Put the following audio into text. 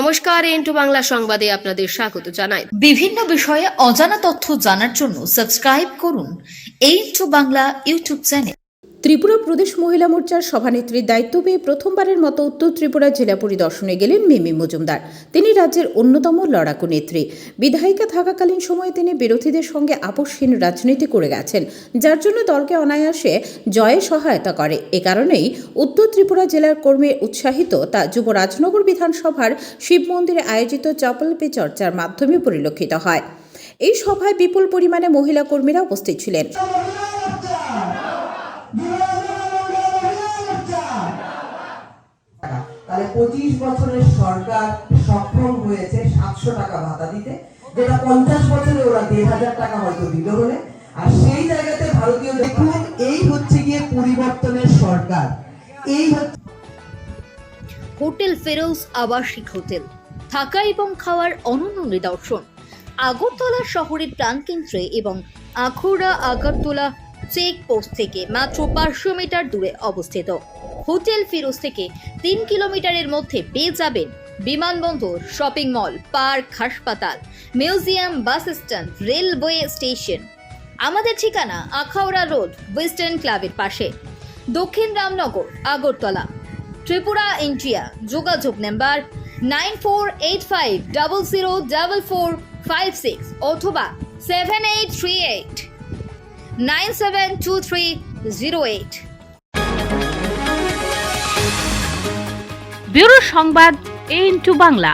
নমস্কার এন্টু বাংলা সংবাদে আপনাদের স্বাগত জানাই। বিভিন্ন বিষয়ে অজানা তথ্য জানার জন্য সাবস্ক্রাইব করুন এই টু বাংলা ইউটিউব চ্যানেল। ত্রিপুরা প্রদেশ মহিলা মোর্চার সভানেত্রীর দায়িত্ব পেয়ে প্রথমবারের মতো উত্তর ত্রিপুরা জেলা পরিদর্শনে গেলেন মিমি মজুমদার। তিনি রাজ্যের অন্যতম লড়াকু নেত্রী। বিধায়িকা থাকাকালীন সময়ে তিনি বিরোধীদের সঙ্গে আপোষহীন রাজনীতি করে গেছেন, যার জন্য দলকে অনায়াসে জয়ে সহায়তা করে। এ কারণেই উত্তর ত্রিপুরা জেলার কর্মী উৎসাহিত তা যুব রাজনগর বিধানসভার শিব মন্দিরে আয়োজিত চপল পে চর্চার মাধ্যমে পরিলক্ষিত হয়। এই সভায় বিপুল পরিমাণে মহিলা কর্মীরা উপস্থিত ছিলেন। পঁচিশ বছরের সরকার সক্ষম হয়েছে সাতশো টাকা ভাতা দিতে। যেটা পঞ্চাশ বছরে ওরা দেড় হাজার টাকা হয়তো দিল হলে। আর সেই জায়গাতে ভারতীয় দেখুন, এই হচ্ছে গিয়ে পরিবর্তনের সরকার। এই হোটেল ফেরোজ আবাসিক হোটেল। থাকা এবং খাওয়ার অনন্য নিদর্শন। আগরতলা শহরের প্রাণকেন্দ্রে এবং আখুরা আগরতলা চেক পোস্ট থেকে মাত্র পাঁচশো মিটার দূরে অবস্থিত। হোটেল ফিরোজ থেকে তিন কিলোমিটারের মধ্যে পেয়ে যাবেন বিমানবন্দর, শপিং মল, পার্ক, হাসপাতাল, museum, bus stand, railway station. আমাদের ঠিকানা আখাউড়া রোড, ওয়েস্টার্ন ক্লাবের পাশে। দক্ষিণ রামনগর, আগরতলা। ত্রিপুরা ইন্ডিয়া, যোগাযোগ number nine four eight five double zero double four five six অথবা seven eight three eight. Nine seven two three zero eight. Bureau সংবাদ এ ইন্টু বাংলা।